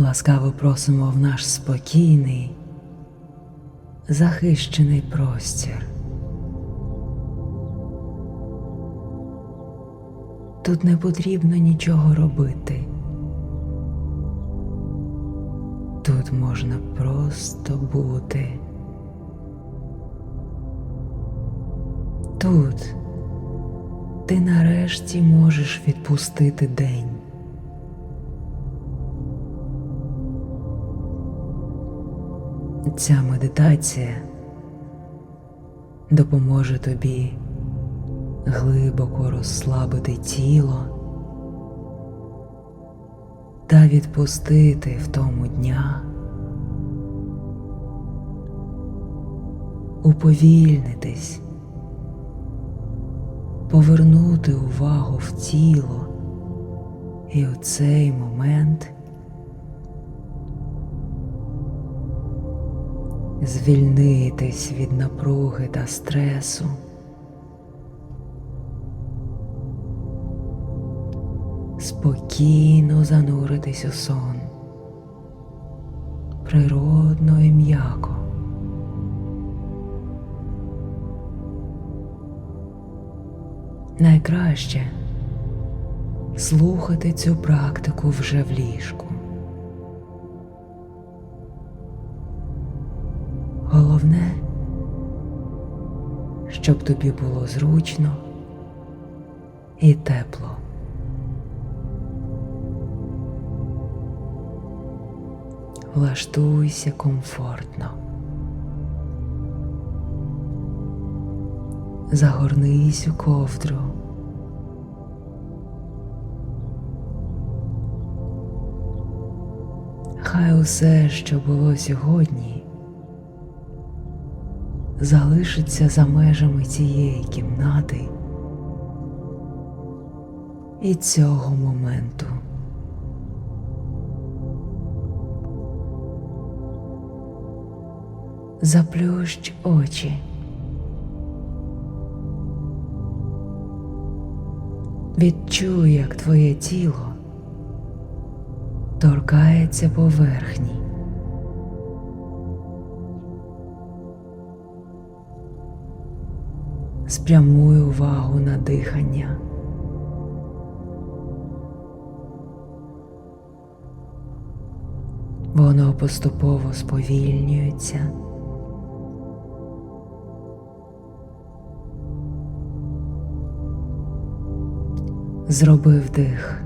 Ласкаво просимо в наш спокійний, захищений простір. Тут не потрібно нічого робити. Тут можна просто бути. Тут ти нарешті можеш відпустити день. Ця медитація допоможе тобі глибоко розслабити тіло та відпустити в тому дня, уповільнитись, повернути увагу в тіло і у цей момент звільнитись від напруги та стресу. Спокійно зануритись у сон, природно і м'яко. Найкраще слухати цю практику вже в ліжку. Щоб тобі було зручно і тепло. Влаштуйся комфортно. Загорнись у ковдру. Хай усе, що було сьогодні, залишиться за межами цієї кімнати і цього моменту. Заплющ очі. Відчуй, як твоє тіло торкається поверхні. Спрямуй увагу на дихання. Воно поступово сповільнюється. Зроби вдих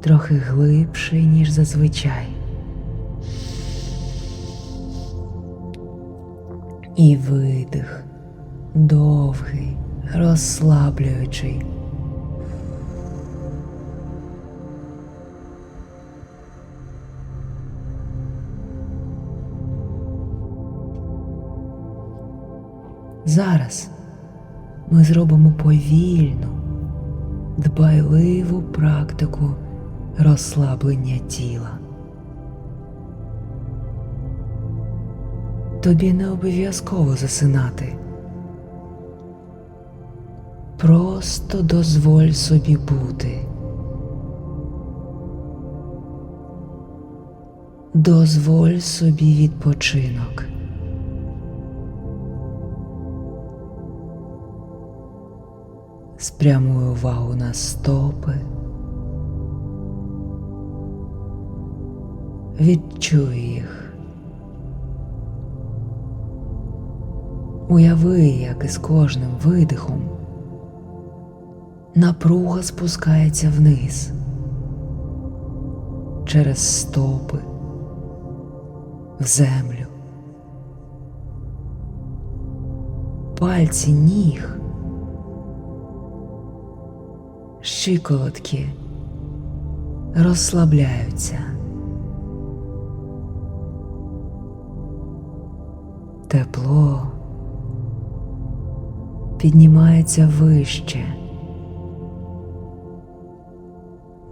трохи глибший, ніж зазвичай. І видих довгий, розслаблюючий. Зараз ми зробимо повільну, дбайливу практику розслаблення тіла. Тобі не обов'язково засинати. Просто дозволь собі бути. Дозволь собі відпочинок. Спрямуй увагу на стопи. Відчуй їх. Уяви, як із кожним видихом напруга спускається вниз через стопи в землю. Пальці ніг, щиколотки розслабляються. Тепло піднімається вище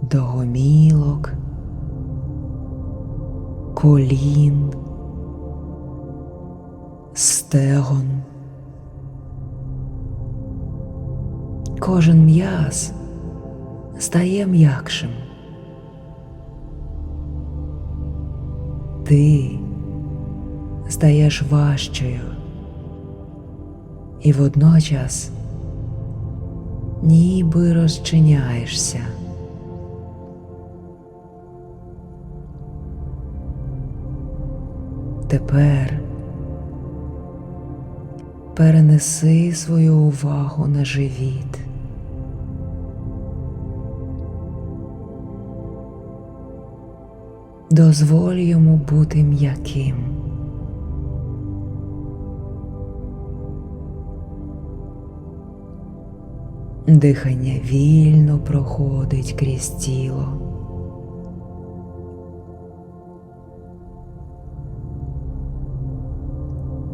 до гомілок, колін, стегон. Кожен м'яз стає м'якшим. Ти стаєш важчою і водночас ніби розчиняєшся. Тепер перенеси свою увагу на живіт. Дозволь йому бути м'яким. Дихання вільно проходить крізь тіло.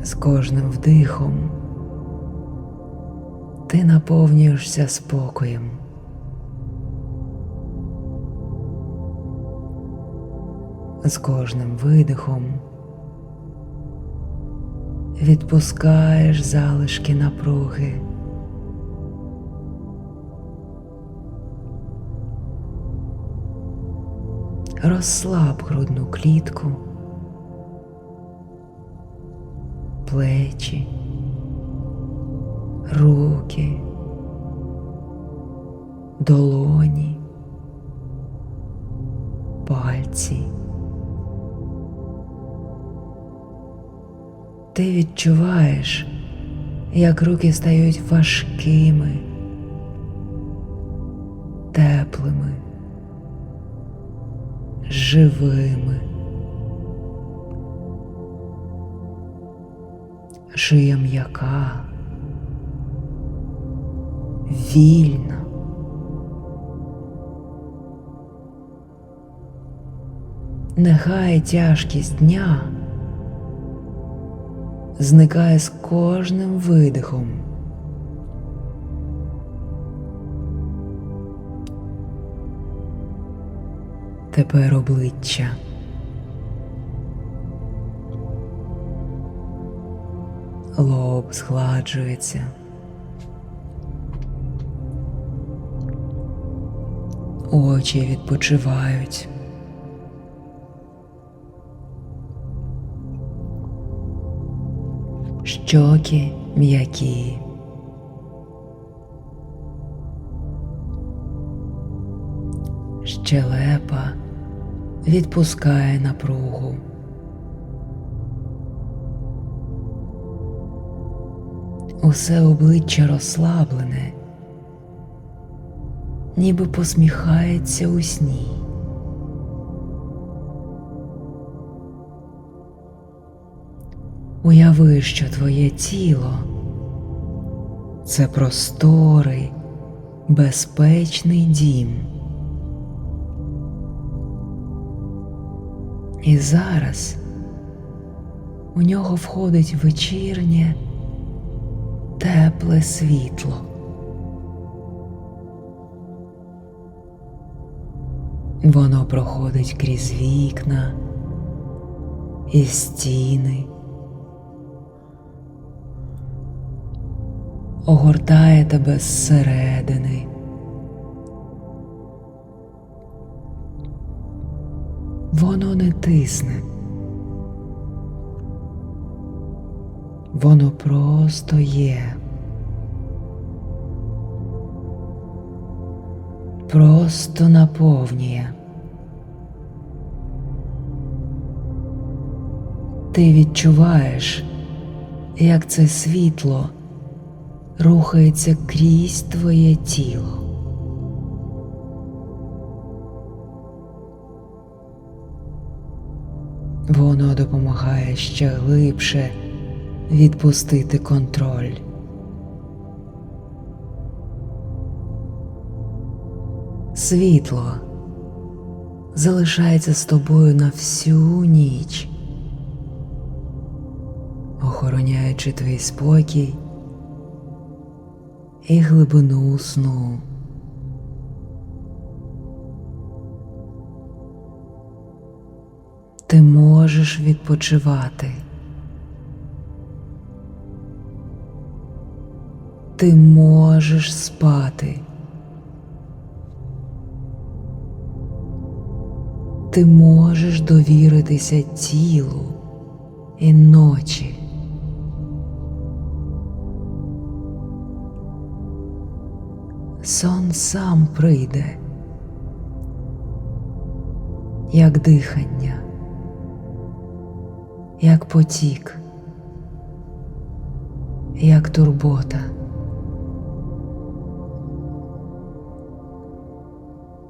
З кожним вдихом ти наповнюєшся спокоєм. З кожним видихом відпускаєш залишки напруги. Розслаб грудну клітку, плечі, руки, долоні, пальці. Ти відчуваєш, як руки стають важкими, теплими, живими. Шия м'яка, вільна. Нехай тяжкість дня зникає з кожним видихом. Тепер обличчя. Лоб згладжується. Очі відпочивають. Щоки м'які. Щелепа відпускає напругу. Усе обличчя розслаблене, ніби посміхається у сні. Уяви, що твоє тіло це просторий, безпечний дім. І зараз у нього входить вечірнє тепле світло. Воно проходить крізь вікна і стіни, огортає тебе зсередини. Воно не тисне. Воно просто є. Просто наповнює. Ти відчуваєш, як це світло рухається крізь твоє тіло. Воно допомагає ще глибше відпустити контроль. Світло залишається з тобою на всю ніч, охороняючи твій спокій і глибину сну. Можеш відпочивати. Ти можеш спати. Ти можеш довіритися тілу і ночі. Сон сам прийде, як дихання, як потік, як турбота.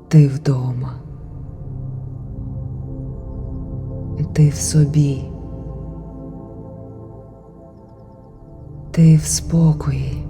Ти вдома. Ти в собі. Ти в спокої.